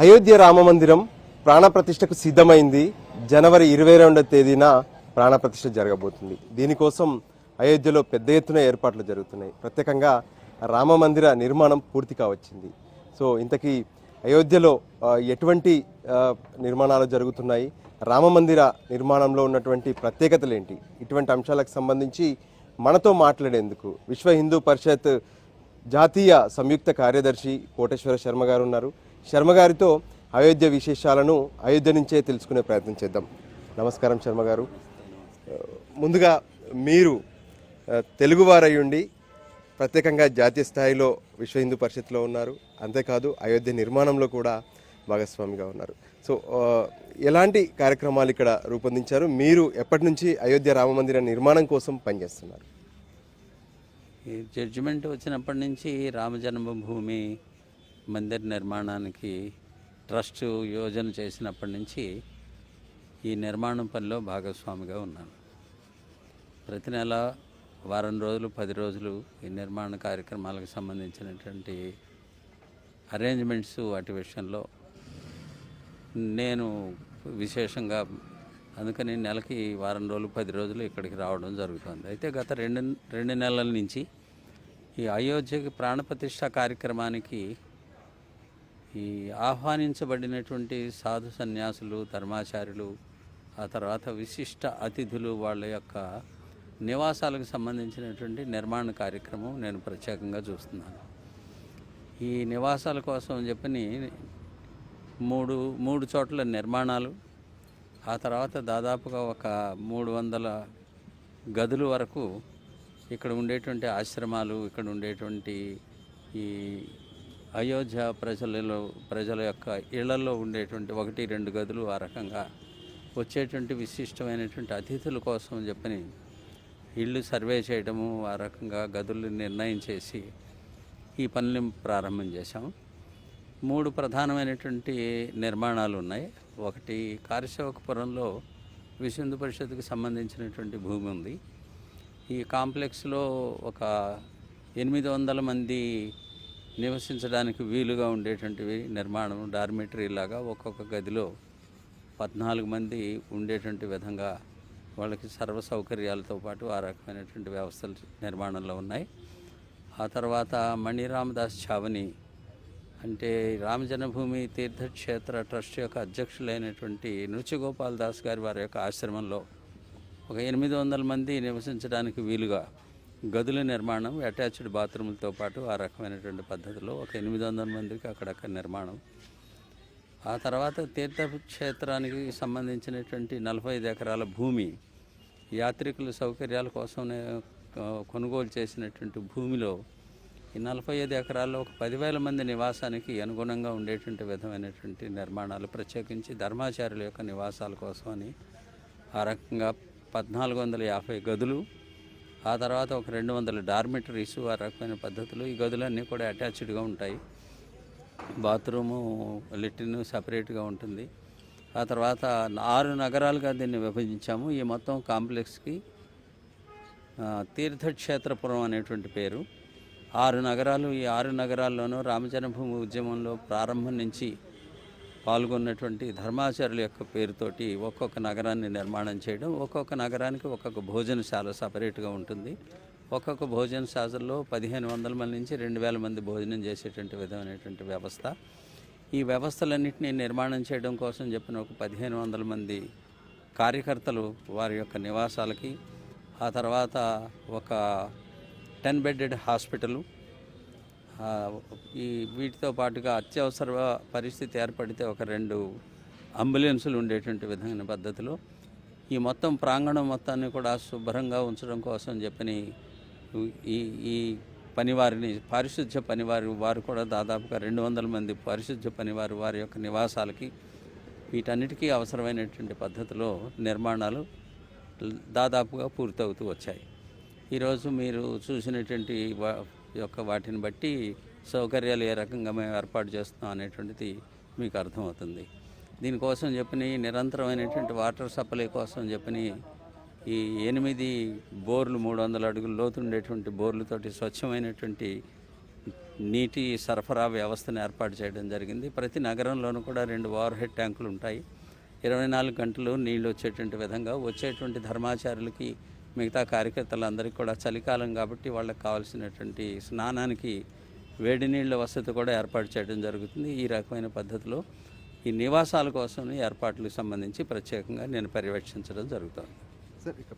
అయోధ్య రామ మందిరం ప్రాణప్రతిష్టకు సిద్ధమైంది. జనవరి ఇరవై రెండవ తేదీన ప్రాణప్రతిష్ఠ జరగబోతుంది. దీనికోసం అయోధ్యలో పెద్ద ఎత్తున ఏర్పాట్లు జరుగుతున్నాయి. ప్రత్యేకంగా రామ మందిర నిర్మాణం పూర్తి కావచ్చింది. సో ఇంతకీ అయోధ్యలో ఎటువంటి నిర్మాణాలు జరుగుతున్నాయి? రామ మందిర నిర్మాణంలో ఉన్నటువంటి ప్రత్యేకతలు ఏంటి? ఇటువంటి అంశాలకు సంబంధించి మనతో మాట్లాడేందుకు విశ్వ హిందూ పరిషత్ జాతీయ సంయుక్త కార్యదర్శి కోటేశ్వర శర్మ గారు ఉన్నారు. శర్మ గారితో అయోధ్య విశేషాలను అయోధ్య నుంచే తెలుసుకునే ప్రయత్నం చేద్దాం. నమస్కారం శర్మ గారు. ముందుగా మీరు తెలుగువారయ్యుండి ప్రత్యేకంగా జాతీయ స్థాయిలో విశ్వ హిందూ పరిషత్లో ఉన్నారు. అంతేకాదు అయోధ్య నిర్మాణంలో కూడా భాగస్వామిగా ఉన్నారు. సో ఎలాంటి కార్యక్రమాలు ఇక్కడ రూపొందించారు? మీరు ఎప్పటి నుంచి అయోధ్య రామమందిర నిర్మాణం కోసం పనిచేస్తున్నారు? ఈ జడ్జిమెంట్ వచ్చినప్పటి నుంచి రామ జన్మభూమి మందిర్ నిర్మాణానికి ట్రస్ట్ యోజన చేసినప్పటి నుంచి ఈ నిర్మాణం పనిలో భాగస్వామిగా ఉన్నాను. ప్రతి నెల వారం రోజులు పది రోజులు ఈ నిర్మాణ కార్యక్రమాలకు సంబంధించినటువంటి అరేంజ్మెంట్స్ వాటి విషయంలో నేను విశేషంగా అందుకని నెలకి వారం రోజులు పది రోజులు ఇక్కడికి రావడం జరుగుతుంది. అయితే గత రెండు రెండు నెలల నుంచి ఈ అయోధ్యకి ప్రాణప్రతిష్ఠ కార్యక్రమానికి ఈ ఆహ్వానించబడినటువంటి సాధు సన్యాసులు ధర్మాచార్యులు ఆ తర్వాత విశిష్ట అతిథులు వాళ్ళ యొక్క నివాసాలకు సంబంధించినటువంటి నిర్మాణ కార్యక్రమం నేను ప్రత్యేకంగా చూస్తున్నాను. ఈ నివాసాల కోసం చెప్పని మూడు మూడు చోట్ల నిర్మాణాలు ఆ తర్వాత దాదాపుగా ఒక మూడు వందల గదుల వరకు ఇక్కడ ఉండేటువంటి ఆశ్రమాలు ఇక్కడ ఉండేటువంటి ఈ అయోధ్య ప్రజలలో ప్రజల యొక్క ఇళ్ళలో ఉండేటువంటి ఒకటి రెండు గదులు ఆ రకంగా వచ్చేటువంటి విశిష్టమైనటువంటి అతిథుల కోసం చెప్పని ఇళ్ళు సర్వే చేయడము ఆ రకంగా గదులు నిర్ణయం చేసి ఈ పనులు ప్రారంభం చేశాం మూడు ప్రధానమైనటువంటి నిర్మాణాలు ఉన్నాయి. ఒకటి కారశేవకపురంలో విశ్వందు పరిషత్కు సంబంధించినటువంటి భూమి ఉంది. ఈ కాంప్లెక్స్లో ఒక ఎనిమిది వందల మంది నివసించడానికి వీలుగా ఉండేటువంటివి నిర్మాణం డార్మిటరీ లాగా ఒక్కొక్క గదిలో పద్నాలుగు మంది ఉండేటువంటి విధంగా వాళ్ళకి సర్వ సౌకర్యాలతో పాటు ఆ రకమైనటువంటి వ్యవస్థలు నిర్మాణంలో ఉన్నాయి. ఆ తర్వాత మణిరామదాస్ ఛావని అంటే రామ జన్మభూమి తీర్థక్షేత్ర ట్రస్ట్ యొక్క అధ్యక్షులైనటువంటి నృత్యగోపాల్ దాస్ గారి వారి యొక్క ఆశ్రమంలో ఒక ఎనిమిది వందల మంది నివసించడానికి వీలుగా గదుల నిర్మాణం అటాచ్డ్ బాత్రూములతో పాటు ఆ రకమైనటువంటి పద్ధతిలో ఒక ఎనిమిది వందల మందికి అక్కడక్కడ నిర్మాణం. ఆ తర్వాత తీర్థక్షేత్రానికి సంబంధించినటువంటి నలభై ఐదు ఎకరాల భూమి యాత్రికుల సౌకర్యాల కోసం కొనుగోలు చేసినటువంటి భూమిలో ఈ నలభై ఐదు ఎకరాల్లో ఒక పదివేల మంది నివాసానికి అనుగుణంగా ఉండేటువంటి విధమైనటువంటి నిర్మాణాలు ప్రత్యేకించి ధర్మాచార్యుల యొక్క నివాసాల కోసం అని ఆ రకంగా పద్నాలుగు వందల యాభై గదులు ఆ తర్వాత ఒక రెండు వందల డార్మిటరీస్ ఆ రకమైన పద్ధతులు ఈ గదులన్నీ కూడా అటాచ్డ్గా ఉంటాయి. బాత్రూము లెట్రిన్ సపరేట్గా ఉంటుంది. ఆ తర్వాత ఆరు నగరాలుగా దీన్ని విభజించాము. ఈ మొత్తం కాంప్లెక్స్కి తీర్థక్షేత్రపురం అనేటువంటి పేరు. ఆరు నగరాలు ఈ ఆరు నగరాల్లోనూ రామజన్మభూమి ఉద్యమంలో ప్రారంభం నుంచి పాల్గొన్నటువంటి ధర్మాచారుల యొక్క పేరుతోటి ఒక్కొక్క నగరాన్ని నిర్మాణం చేయడం ఒక్కొక్క నగరానికి ఒక్కొక్క భోజనశాల సపరేట్గా ఉంటుంది. ఒక్కొక్క భోజనశాలలో పదిహేను వందల మంది నుంచి రెండు వేల మంది భోజనం చేసేటువంటి విధమైనటువంటి వ్యవస్థ. ఈ వ్యవస్థలన్నింటినీ నిర్మాణం చేయడం కోసం చెప్పిన ఒక పదిహేను వందల మంది కార్యకర్తలు వారి యొక్క నివాసాలకి ఆ తర్వాత ఒక టెన్ బెడ్డెడ్ హాస్పిటలు ఈ వీటితో పాటుగా అత్యవసర పరిస్థితి ఏర్పడితే ఒక రెండు అంబులెన్సులు ఉండేటువంటి విధమైన పద్ధతిలో ఈ మొత్తం ప్రాంగణం మొత్తాన్ని కూడా శుభ్రంగా ఉంచడం కోసం చెప్పని ఈ ఈ పనివారిని పారిశుద్ధ్య పనివారి వారు కూడా దాదాపుగా రెండు వందల మంది పారిశుద్ధ్య పనివారు వారి యొక్క నివాసాలకి వీటన్నిటికీ అవసరమైనటువంటి పద్ధతిలో నిర్మాణాలు దాదాపుగా పూర్తవుతూ వచ్చాయి. ఈరోజు మీరు చూసినటువంటి యొక్క వాటిని బట్టి సౌకర్యాలు ఏ రకంగా మేము ఏర్పాటు చేస్తున్నాం అనేటువంటిది మీకు అర్థమవుతుంది. దీనికోసం చెప్పని నిరంతరమైనటువంటి వాటర్ సప్లై కోసం చెప్పని ఈ ఎనిమిది బోర్లు మూడు వందల అడుగులు లోతుండేటువంటి బోర్లతోటి స్వచ్ఛమైనటువంటి నీటి సరఫరా వ్యవస్థను ఏర్పాటు చేయడం జరిగింది. ప్రతి నగరంలోనూ కూడా రెండు వార్ హెడ్ ట్యాంకులు ఉంటాయి. ఇరవై నాలుగు గంటలు నీళ్ళు వచ్చేటువంటి విధంగా వచ్చేటువంటి ధర్మాచారులకి మిగతా కార్యకర్తలందరికీ కూడా చలికాలం కాబట్టి వాళ్ళకి కావాల్సినటువంటి స్నానానికి వేడి నీళ్ళ వసతి కూడా ఏర్పాటు చేయడం జరుగుతుంది. ఈ రకమైన పద్ధతిలో ఈ నివాసాల కోసం ఏర్పాట్లకు సంబంధించి ప్రత్యేకంగా నేను పర్యవేక్షించడం జరుగుతుంది. సార్ ఇక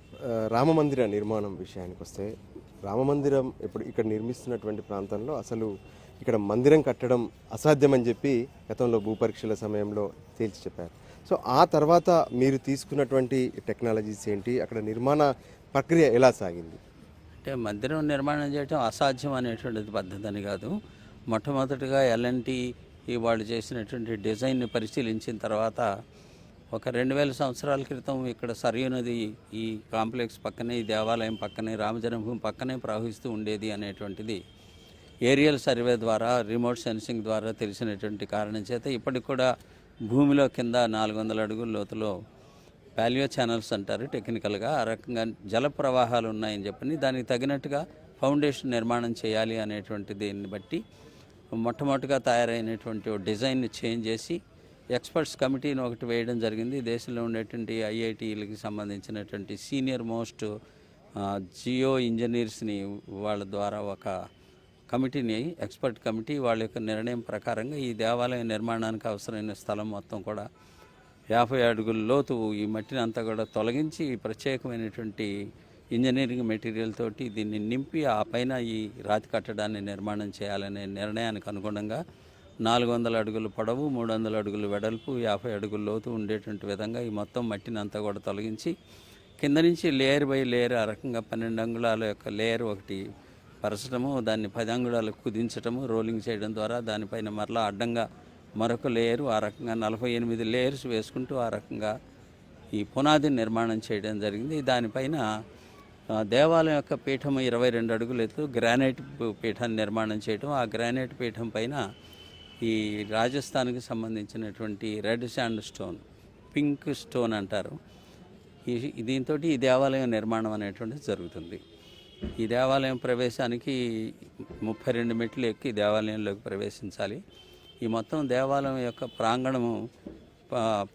రామ మందిర నిర్మాణం విషయానికి వస్తే రామ మందిరం ఇప్పుడు ఇక్కడ నిర్మిస్తున్నటువంటి ప్రాంతంలో అసలు ఇక్కడ మందిరం కట్టడం అసాధ్యమని చెప్పి గతంలో భూపరీక్షల సమయంలో తేల్చి చెప్పారు. సో ఆ తర్వాత మీరు తీసుకున్నటువంటి టెక్నాలజీస్ ఏంటి? అక్కడ నిర్మాణ ప్రక్రియ ఎలా సాగింది? అంటే మందిరం నిర్మాణం చేయటం అసాధ్యం అనేటువంటిది పద్ధతి అని కాదు. మొట్టమొదటిగా ఎల్ఎన్టీ వాళ్ళు చేసినటువంటి డిజైన్ని పరిశీలించిన తర్వాత ఒక రెండు వేల సంవత్సరాల క్రితం ఇక్కడ సరియు నది ఈ కాంప్లెక్స్ పక్కనే ఈ దేవాలయం పక్కనే రామజన్మభూమి పక్కనే ప్రవహిస్తూ ఉండేది అనేటువంటిది ఏరియల్ సర్వే ద్వారా రిమోట్ సెన్సింగ్ ద్వారా తెలిసినటువంటి కారణం చేత ఇప్పటికి కూడా భూమిలో కింద నాలుగు వందల అడుగుల లోతులో పాలియో ఛానల్స్ అంటారు టెక్నికల్గా. ఆ రకంగా జల ప్రవాహాలు ఉన్నాయని చెప్పని దానికి తగినట్టుగా ఫౌండేషన్ నిర్మాణం చేయాలి అనేటువంటి దీన్ని బట్టి మొట్టమొదటిగా తయారైనటువంటి డిజైన్ డిజైన్ని చేంజ్ చేసి ఎక్స్పర్ట్స్ కమిటీని ఒకటి వేయడం జరిగింది. దేశంలో ఉండేటువంటి ఐఐటీలకి సంబంధించినటువంటి సీనియర్ మోస్ట్ జియో ఇంజనీర్స్ని వాళ్ళ ద్వారా ఒక కమిటీని ఎక్స్పర్ట్ కమిటీ వాళ్ళ యొక్క నిర్ణయం ప్రకారంగా ఈ దేవాలయ నిర్మాణానికి అవసరమైన స్థలం మొత్తం కూడా యాభై అడుగుల లోతు ఈ మట్టిని అంతా కూడా తొలగించి ప్రత్యేకమైనటువంటి ఇంజనీరింగ్ మెటీరియల్ తోటి దీన్ని నింపి ఆ పైన ఈ రాతి కట్టడాన్ని నిర్మాణం చేయాలనే నిర్ణయానికి అనుగుణంగా నాలుగు వందల అడుగులు పొడవు మూడు వందల అడుగులు వెడల్పు యాభై అడుగుల లోతు ఉండేటువంటి విధంగా ఈ మొత్తం మట్టిని అంతా కూడా తొలగించి కింద నుంచి లేయర్ బై లేయర్ ఆ రకంగా పన్నెండు అంగుళాల యొక్క లేయర్ ఒకటి పరచడము దాన్ని పది అంగుళాలు కుదించటము రోలింగ్ చేయడం ద్వారా దానిపైన మరలా అడ్డంగా మరొక లేయరు ఆ రకంగా నలభై ఎనిమిది లేయర్స్ వేసుకుంటూ ఆ రకంగా ఈ పునాది నిర్మాణం చేయడం జరిగింది. దానిపైన దేవాలయం యొక్క పీఠం ఇరవై రెండు అడుగులు ఎత్తు గ్రానైట్ పీఠాన్ని నిర్మాణం చేయడం ఆ గ్రానైట్ పీఠం పైన ఈ రాజస్థాన్కి సంబంధించినటువంటి red sand stone pink stone అంటారు. ఈ దీంతో ఈ దేవాలయం నిర్మాణం అనేటువంటిది జరుగుతుంది. ఈ దేవాలయం ప్రవేశానికి ముప్పై రెండు మెట్లు ఎక్కి దేవాలయంలోకి ప్రవేశించాలి. ఈ మొత్తం దేవాలయం యొక్క ప్రాంగణము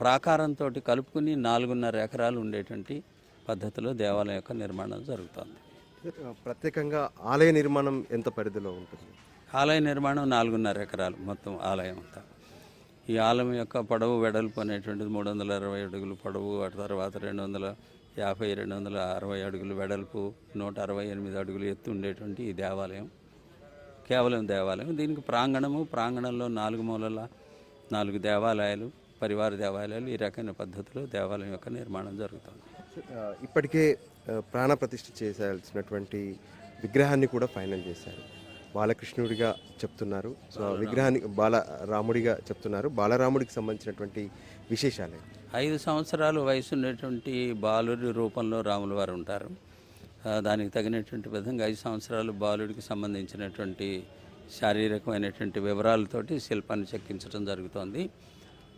ప్రాకారంతో కలుపుకుని నాలుగున్నర ఎకరాలు ఉండేటువంటి పద్ధతిలో దేవాలయం యొక్క నిర్మాణం జరుగుతుంది. ప్రత్యేకంగా ఆలయ నిర్మాణం ఎంత పరిధిలో ఉంటుంది? ఆలయ నిర్మాణం నాలుగున్నర ఎకరాలు మొత్తం ఆలయం అంతా. ఈ ఆలయం యొక్క పొడవు వెడల్పు అనేటువంటిది మూడు వందల అరవై అడుగులు పొడవు ఆ తర్వాత రెండు వందల యాభై రెండు వందల అరవై అడుగులు వెడల్పు నూట అరవై ఎనిమిది అడుగులు ఎత్తు ఉండేటువంటి ఈ దేవాలయం. కేవలం దేవాలయం. దీనికి ప్రాంగణము ప్రాంగణంలో నాలుగు మూలల నాలుగు దేవాలయాలు పరివార దేవాలయాలు ఈ రకమైన పద్ధతిలో దేవాలయం యొక్క నిర్మాణం జరుగుతుంది. ఇప్పటికే ప్రాణప్రతిష్ఠ చేయాల్సినటువంటి విగ్రహాన్ని కూడా ఫైనల్ చేశారు. బాలకృష్ణుడిగా చెప్తున్నారు. సో ఆ విగ్రహాన్ని బాలరాముడిగా చెప్తున్నారు. బాలరాముడికి సంబంధించినటువంటి విశేషాలే ఐదు సంవత్సరాలు వయసు ఉండేటువంటి బాలుడి రూపంలో రాముల వారు ఉంటారు. దానికి తగినటువంటి విధంగా ఐదు సంవత్సరాలు బాలుడికి సంబంధించినటువంటి శారీరకమైనటువంటి వివరాలతోటి శిల్పాన్ని చెక్కించడం జరుగుతోంది.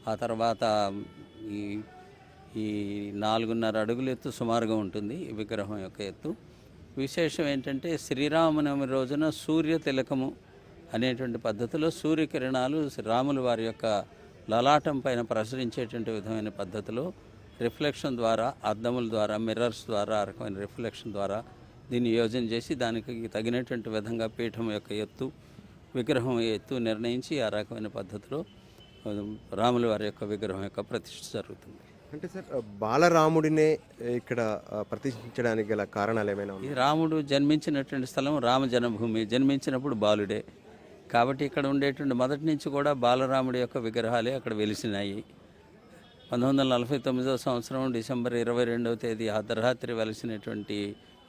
ఆ తర్వాత ఈ ఈ నాలుగున్నర అడుగుల ఎత్తు సుమారుగా ఉంటుంది ఈ విగ్రహం యొక్క ఎత్తు. విశేషం ఏంటంటే శ్రీరామనవమి రోజున సూర్య తిలకము అనేటువంటి పద్ధతిలో సూర్యకిరణాలు రాములు వారి యొక్క లలాటం పైన ప్రసరించేటువంటి విధమైన పద్ధతిలో రిఫ్లెక్షన్ ద్వారా అద్దముల ద్వారా మిర్రర్స్ ద్వారా ఆ రకమైన రిఫ్లెక్షన్ ద్వారా దీన్ని యోజన చేసి దానికి తగినటువంటి విధంగా పీఠం యొక్క ఎత్తు విగ్రహం ఎత్తు నిర్ణయించి ఆ రకమైన పద్ధతిలో రాముల వారి యొక్క విగ్రహం యొక్క ప్రతిష్ఠ జరుగుతుంది. అంటే సార్ బాలరాముడినే ఇక్కడ ప్రతిష్ఠించడానికి గల కారణాలు ఏమైనా ఈ రాముడు జన్మించినటువంటి స్థలం రామ జన్మభూమి జన్మించినప్పుడు బాలుడే. కాబట్టి ఇక్కడ ఉండేటువంటి మొదటి నుంచి కూడా బాలరాముడి యొక్క విగ్రహాలే అక్కడ వెలిసినాయి. పంతొమ్మిది వందల నలభై తొమ్మిదవ సంవత్సరం డిసెంబర్ ఇరవై రెండవ తేదీ అర్ధరాత్రి వెలిసినటువంటి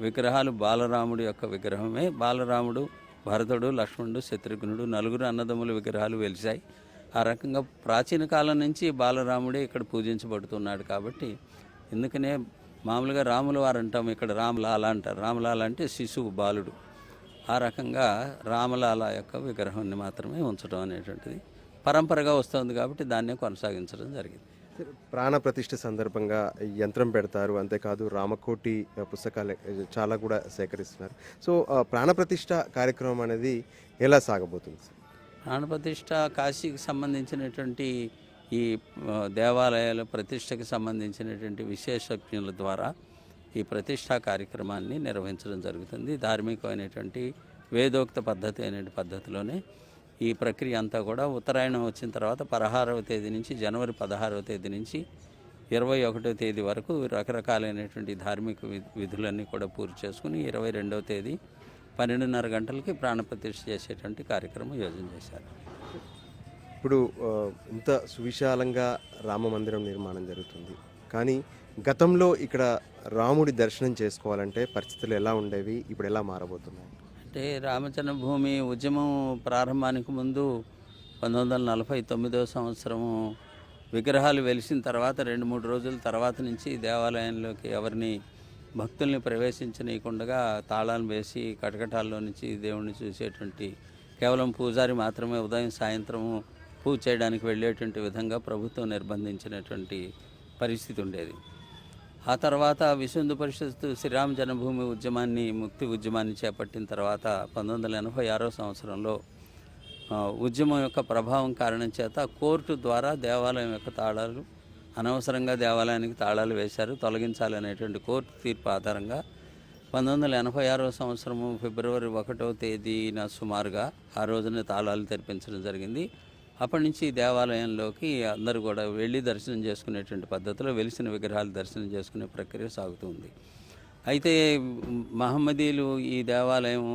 విగ్రహాలు బాలరాముడి యొక్క విగ్రహమే. బాలరాముడు భరతుడు లక్ష్మణుడు శత్రుఘ్నుడు నలుగురు అన్నదమ్ముల విగ్రహాలు వెలిశాయి. ఆ రకంగా ప్రాచీన కాలం నుంచి బాలరాముడే ఇక్కడ పూజించబడుతున్నాడు కాబట్టి ఎందుకనే మామూలుగా రాముల వారు అంటాం ఇక్కడ రామలాల అంటారు. రామలాల అంటే శిశువు బాలుడు. ఆ రకంగా రామలాల యొక్క విగ్రహాన్ని మాత్రమే ఉంచడం అనేటువంటిది పరంపరగా వస్తుంది కాబట్టి దాన్నే కొనసాగించడం జరిగింది. ప్రాణ ప్రతిష్ఠ సందర్భంగా యంత్రం పెడతారు. అంతేకాదు రామకోటి పుస్తకాలు చాలా కూడా సేకరిస్తున్నారు. సో ప్రాణప్రతిష్ట ప్రాణ ప్రతిష్ఠ కార్యక్రమం అనేది ఎలా సాగబోతుంది? సార్? ప్రాణప్రతిష్ఠ కాశీకి సంబంధించినటువంటి ఈ దేవాలయాల ప్రతిష్టకి సంబంధించినటువంటి విశేషజ్ఞుల ద్వారా ఈ ప్రతిష్టా కార్యక్రమాన్ని నిర్వహించడం జరుగుతుంది. ధార్మికమైనటువంటి వేదోక్త పద్ధతి అనే పద్ధతిలోనే ఈ ప్రక్రియ అంతా కూడా ఉత్తరాయణం వచ్చిన తర్వాత పదహారవ తేదీ నుంచి జనవరి పదహారవ తేదీ నుంచి ఇరవై ఒకటో తేదీ వరకు రకరకాలైనటువంటి ధార్మిక విధులన్నీ కూడా పూర్తి చేసుకుని ఇరవై రెండవ తేదీ పన్నెండున్నర గంటలకి ప్రాణప్రతిష్ఠ చేసేటువంటి కార్యక్రమం యోజన చేశారు. ఇప్పుడు ఇంత సువిశాలంగా రామ మందిరం నిర్మాణం జరుగుతుంది. కానీ గతంలో ఇక్కడ రాముడి దర్శనం చేసుకోవాలంటే పరిస్థితులు ఎలా ఉండేవి? ఇప్పుడు ఎలా మారబోతున్నాయి? అంటే రామజన్మభూమి ఉద్యమం ప్రారంభానికి ముందు పంతొమ్మిది వందల నలభై తొమ్మిదవ సంవత్సరము విగ్రహాలు వెలిసిన తర్వాత రెండు మూడు రోజుల తర్వాత నుంచి దేవాలయంలోకి ఎవరిని భక్తుల్ని ప్రవేశించనీయకుండా తాళాలు వేసి కటకటాల్లో నుంచి దేవుణ్ణి చూసేటువంటి కేవలం పూజారి మాత్రమే ఉదయం సాయంత్రము పూజ చేయడానికి వెళ్ళేటువంటి విధంగా ప్రభుత్వం నిర్బంధించినటువంటి పరిస్థితి ఉండేది. ఆ తర్వాత విశ్వందు పరిషత్తు శ్రీరామ జన్మభూమి ఉద్యమాన్ని ముక్తి ఉద్యమాన్ని చేపట్టిన తర్వాత పంతొమ్మిది వందల ఎనభై ఆరో సంవత్సరంలో ఉద్యమం యొక్క ప్రభావం కారణం చేత కోర్టు ద్వారా దేవాలయం యొక్క తాళాలు అనవసరంగా దేవాలయానికి తాళాలు వేశారు. తొలగించాలనేటువంటి కోర్టు తీర్పు ఆధారంగా పంతొమ్మిది వందల ఎనభై ఆరో సంవత్సరము ఫిబ్రవరి ఒకటో తేదీన సుమారుగా ఆ రోజున తాళాలు తెరిపించడం జరిగింది. అప్పటి నుంచి దేవాలయంలోకి అందరూ కూడా వెళ్ళి దర్శనం చేసుకునేటువంటి పద్ధతిలో వెలిసిన విగ్రహాలు దర్శనం చేసుకునే ప్రక్రియ సాగుతుంది అయితే మహమ్మదీలు ఈ దేవాలయం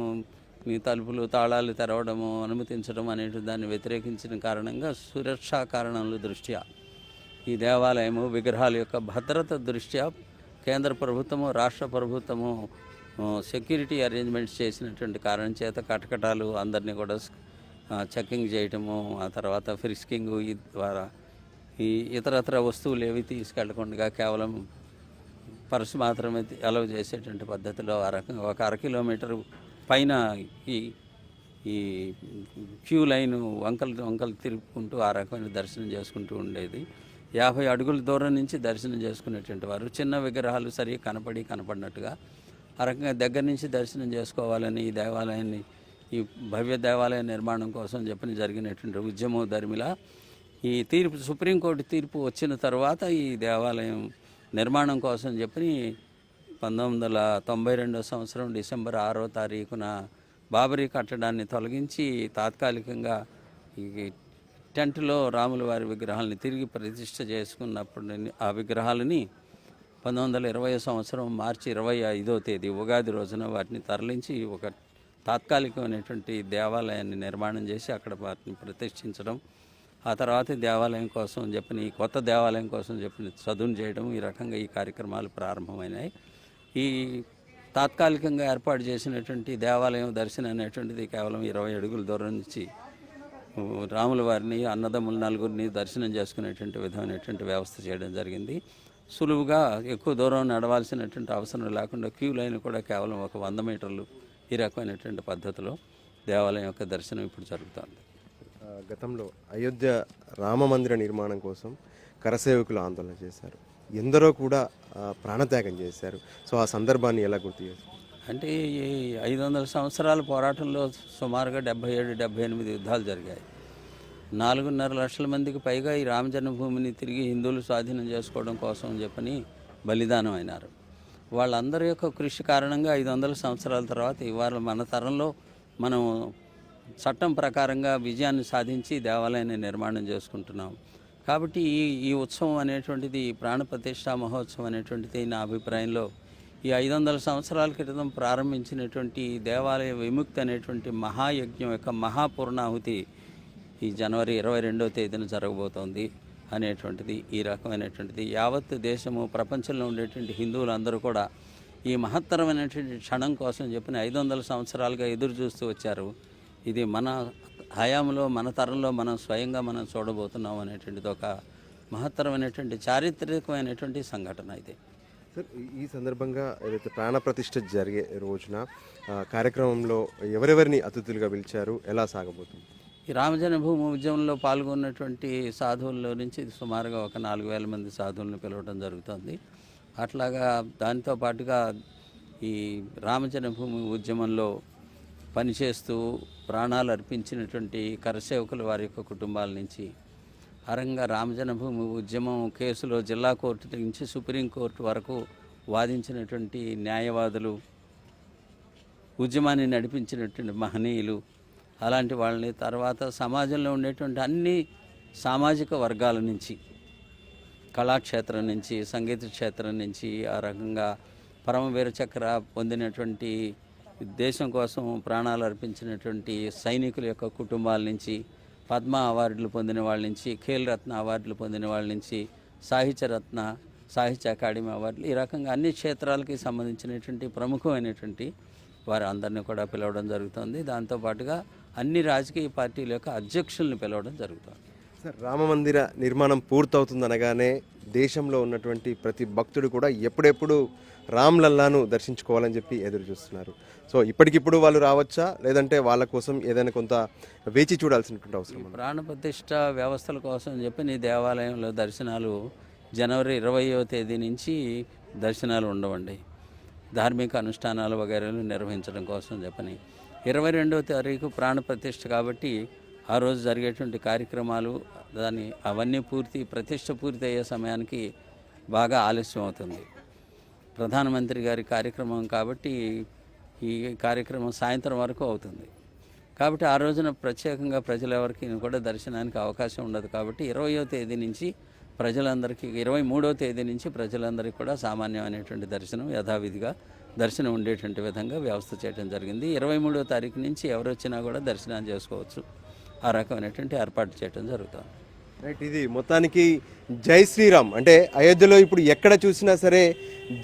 తలుపులు తాళాలు తెరవడము అనుమతించడం అనేటి దాన్ని వ్యతిరేకించిన కారణంగా సురక్షా కారణాల దృష్ట్యా ఈ దేవాలయము విగ్రహాల యొక్క భద్రత దృష్ట్యా కేంద్ర ప్రభుత్వము రాష్ట్ర ప్రభుత్వము సెక్యూరిటీ అరేంజ్మెంట్స్ చేసినటువంటి కారణం చేత కటకటాలు అందరినీ కూడా చెక్కింగ్ చెకింగ్ చేయటము ఆ తర్వాత ఫ్రిస్కింగ్ ద్వారా ఈ ఇతరత్ర వస్తువులు ఏవి తీసుకెళ్ళకుండా కేవలం పర్సు మాత్రమే అలవ్ చేసేటువంటి పద్ధతిలో ఆ రకంగా ఒక అర కిలోమీటర్ పైన ఈ ఈ క్యూ లైన్ వంకలు వంకలు తిరుపుకుంటూ ఆ రకమైన దర్శనం చేసుకుంటూ ఉండేది. యాభై అడుగుల దూరం నుంచి దర్శనం చేసుకునేటువంటి వారు చిన్న విగ్రహాలు సరిగా కనపడి కనపడినట్టుగా ఆ రకంగా దగ్గర నుంచి దర్శనం చేసుకోవాలని ఈ దేవాలయాన్ని ఈ భవ్య దేవాలయ నిర్మాణం కోసం చెప్పిన జరిగినటువంటి ఉద్యమం ధర్మిలా ఈ తీర్పు సుప్రీంకోర్టు తీర్పు వచ్చిన తర్వాత ఈ దేవాలయం నిర్మాణం కోసం చెప్పి పంతొమ్మిది వందల తొంభై రెండో సంవత్సరం డిసెంబర్ ఆరో తారీఖున బాబరీ కట్టడాన్ని తొలగించి తాత్కాలికంగా ఈ టెంట్లో రాముల వారి విగ్రహాలని తిరిగి ప్రతిష్ట చేసుకున్నప్పుడు ఆ విగ్రహాలని పంతొమ్మిది వందల ఇరవై సంవత్సరం మార్చి ఇరవై ఐదో తేదీ ఉగాది రోజున వాటిని తరలించి ఒక తాత్కాలికమైనటువంటి దేవాలయాన్ని నిర్మాణం చేసి అక్కడ వాటిని ప్రతిష్ఠించడం ఆ తర్వాత దేవాలయం కోసం చెప్పిన ఈ కొత్త దేవాలయం కోసం చెప్పిన చదువును చేయడం ఈ రకంగా ఈ కార్యక్రమాలు ప్రారంభమైనాయి. ఈ తాత్కాలికంగా ఏర్పాటు చేసినటువంటి దేవాలయం దర్శనం అనేటువంటిది కేవలం ఇరవై అడుగుల దూరం నుంచి రాముల వారిని అన్నదమ్ముల నలుగురిని దర్శనం చేసుకునేటువంటి విధమైనటువంటి వ్యవస్థ చేయడం జరిగింది. సులువుగా ఎక్కువ దూరం నడవాల్సినటువంటి అవసరం లేకుండా క్యూ లైన్ కూడా కేవలం ఒక వంద మీటర్లు ఈ రకమైనటువంటి పద్ధతిలో దేవాలయం యొక్క దర్శనం ఇప్పుడు జరుగుతుంది. గతంలో అయోధ్య రామ మందిర నిర్మాణం కోసం కరసేవకులు ఆందోళన చేశారు. ఎందరో కూడా ప్రాణత్యాగం చేశారు. సో ఆ సందర్భాన్ని ఎలా గుర్తు అంటే ఈ ఐదు వందల సంవత్సరాల పోరాటంలో సుమారుగా డెబ్బై ఏడు డెబ్బై ఎనిమిది యుద్ధాలు జరిగాయి. నాలుగున్నర లక్షల మందికి పైగా ఈ రామ జన్మభూమిని తిరిగి హిందువులు స్వాధీనం చేసుకోవడం కోసం అని చెప్పని బలిదానం అయినారు. వాళ్ళందరి యొక్క కృషి కారణంగా ఐదు వందల సంవత్సరాల తర్వాత ఇవాళ మన తరంలో మనం చట్టం ప్రకారంగా విజయాన్ని సాధించి దేవాలయాన్ని నిర్మాణం చేసుకుంటున్నాం. కాబట్టి ఈ ఈ ఉత్సవం అనేటువంటిది ఈ మహోత్సవం అనేటువంటిది నా అభిప్రాయంలో ఈ ఐదు వందల సంవత్సరాల క్రితం ప్రారంభించినటువంటి దేవాలయ విముక్తి అనేటువంటి మహాయజ్ఞం యొక్క మహాపూర్ణాహుతి ఈ జనవరి ఇరవై రెండవ తేదీన జరగబోతోంది. అనేటువంటిది ఈ రకమైనటువంటిది. యావత్ దేశము ప్రపంచంలో ఉండేటువంటి హిందువులందరూ కూడా ఈ మహత్తరమైనటువంటి క్షణం కోసం చెప్పిన ఐదు వందల సంవత్సరాలుగా ఎదురు చూస్తూ వచ్చారు. ఇది మన హయాంలో మన తరంలో మనం స్వయంగా మనం చూడబోతున్నాం అనేటువంటిది ఒక మహత్తరమైనటువంటి చారిత్రకమైనటువంటి సంఘటన ఇది. సార్ ఈ- సందర్భంగా ఏదైతే ప్రాణ ప్రతిష్ఠ జరిగే రోజున కార్యక్రమంలో ఎవరెవరిని అతిథులుగా పిలిచారు ఎలా సాగబోతుంది? ఈ రామజన్మభూమి ఉద్యమంలో పాల్గొన్నటువంటి సాధువుల్లో నుంచి సుమారుగా ఒక నాలుగు వేల మంది సాధువులను పిలవడం జరుగుతుంది. అట్లాగా దానితో పాటుగా ఈ రామజన్మభూమి ఉద్యమంలో పనిచేస్తూ ప్రాణాలు అర్పించినటువంటి కరసేవకులు వారి యొక్క కుటుంబాల నుంచి అరంగా రామజన్మభూమి ఉద్యమం కేసులో జిల్లా కోర్టు నుంచి సుప్రీంకోర్టు వరకు వాదించినటువంటి న్యాయవాదులు ఉద్యమాన్ని నడిపించినటువంటి మహనీయులు అలాంటి వాళ్ళని తర్వాత సమాజంలో ఉండేటువంటి అన్ని సామాజిక వర్గాల నుంచి కళాక్షేత్రం నుంచి సంగీత క్షేత్రం నుంచి ఆ రకంగా పరమవీర చక్ర పొందినటువంటి దేశం కోసం ప్రాణాలు అర్పించినటువంటి సైనికుల యొక్క కుటుంబాల నుంచి పద్మ అవార్డులు పొందిన వాళ్ళ నుంచి ఖేల్ రత్న అవార్డులు పొందిన వాళ్ళ నుంచి సాహిత్య రత్న సాహిత్య అకాడమీ అవార్డులు ఈ రకంగా అన్ని క్షేత్రాలకి సంబంధించినటువంటి ప్రముఖమైనటువంటి వారు అందరినీ కూడా పిలవడం జరుగుతుంది. దాంతోపాటుగా అన్ని రాజకీయ పార్టీల యొక్క అధ్యక్షుల్ని పిలవడం జరుగుతుంది. సార్ రామ మందిర నిర్మాణం పూర్తవుతుంది అనగానే దేశంలో ఉన్నటువంటి ప్రతి భక్తుడు కూడా ఎప్పుడెప్పుడు రామ్ లల్లాను దర్శించుకోవాలని చెప్పి ఎదురు చూస్తున్నారు. సో ఇప్పటికిప్పుడు వాళ్ళు రావచ్చా? లేదంటే వాళ్ళ కోసం ఏదైనా కొంత వేచి చూడాల్సినటువంటి అవసరం ఉందా? ప్రాణప్రతిష్ఠ వ్యవస్థల కోసం చెప్పి నీ దేవాలయంలో దర్శనాలు జనవరి ఇరవయో తేదీ నుంచి దర్శనాలు ఉండవండి. ధార్మిక అనుష్ఠానాలు వగైరాలు నిర్వహించడం కోసం చెప్పని ఇరవై రెండవ తారీఖు ప్రాణప్రతిష్ఠ కాబట్టి ఆ రోజు జరిగేటువంటి కార్యక్రమాలు దాని అవన్నీ పూర్తి ప్రతిష్ట పూర్తి అయ్యే సమయానికి బాగా ఆలస్యం అవుతుంది. ప్రధానమంత్రి గారి కార్యక్రమం కాబట్టి ఈ కార్యక్రమం సాయంత్రం వరకు అవుతుంది. కాబట్టి ఆ రోజున ప్రత్యేకంగా ప్రజలు ఎవరికి కూడా దర్శనానికి అవకాశం ఉండదు కాబట్టి ఇరవయో తేదీ నుంచి ప్రజలందరికీ ఇరవై మూడో తేదీ నుంచి ప్రజలందరికీ కూడా సామాన్యమైనటువంటి దర్శనం యథావిధిగా దర్శనం ఉండేటువంటి విధంగా వ్యవస్థ చేయడం జరిగింది. ఇరవై మూడో తారీఖు నుంచి ఎవరు వచ్చినా కూడా దర్శనం చేసుకోవచ్చు. ఆ రకమైనటువంటి ఏర్పాటు చేయడం జరుగుతుంది. రైట్ ఇది మొత్తానికి జై శ్రీరామ్. అంటే అయోధ్యలో ఇప్పుడు ఎక్కడ చూసినా సరే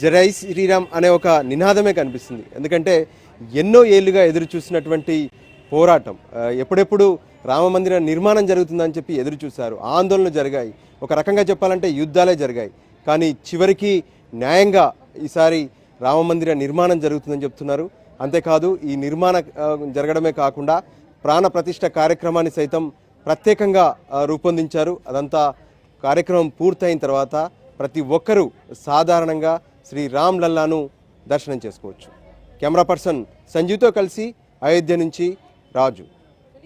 జై శ్రీరామ్ అనే ఒక నినాదమే కనిపిస్తుంది. ఎందుకంటే ఎన్నో ఏళ్ళుగా ఎదురు చూసినటువంటి పోరాటం. ఎప్పుడెప్పుడు రామ మందిర నిర్మాణం జరుగుతుందని చెప్పి ఎదురు చూశారు. ఆందోళనలు జరిగాయి. ఒక రకంగా చెప్పాలంటే యుద్ధాలే జరిగాయి. కానీ చివరికి న్యాయంగా ఈసారి రామమందిర నిర్మాణం జరుగుతుందని చెప్తున్నారు. అంతేకాదు ఈ నిర్మాణ జరగడమే కాకుండా ప్రాణ ప్రతిష్ట కార్యక్రమాన్ని సైతం ప్రత్యేకంగా రూపొందించారు. అదంతా కార్యక్రమం పూర్తయిన తర్వాత ప్రతి ఒక్కరూ సాధారణంగా శ్రీ రామ్ లల్లాను దర్శనం చేసుకోవచ్చు. కెమెరా పర్సన్ సంజీవ్తో కలిసి అయోధ్య నుంచి రాజు.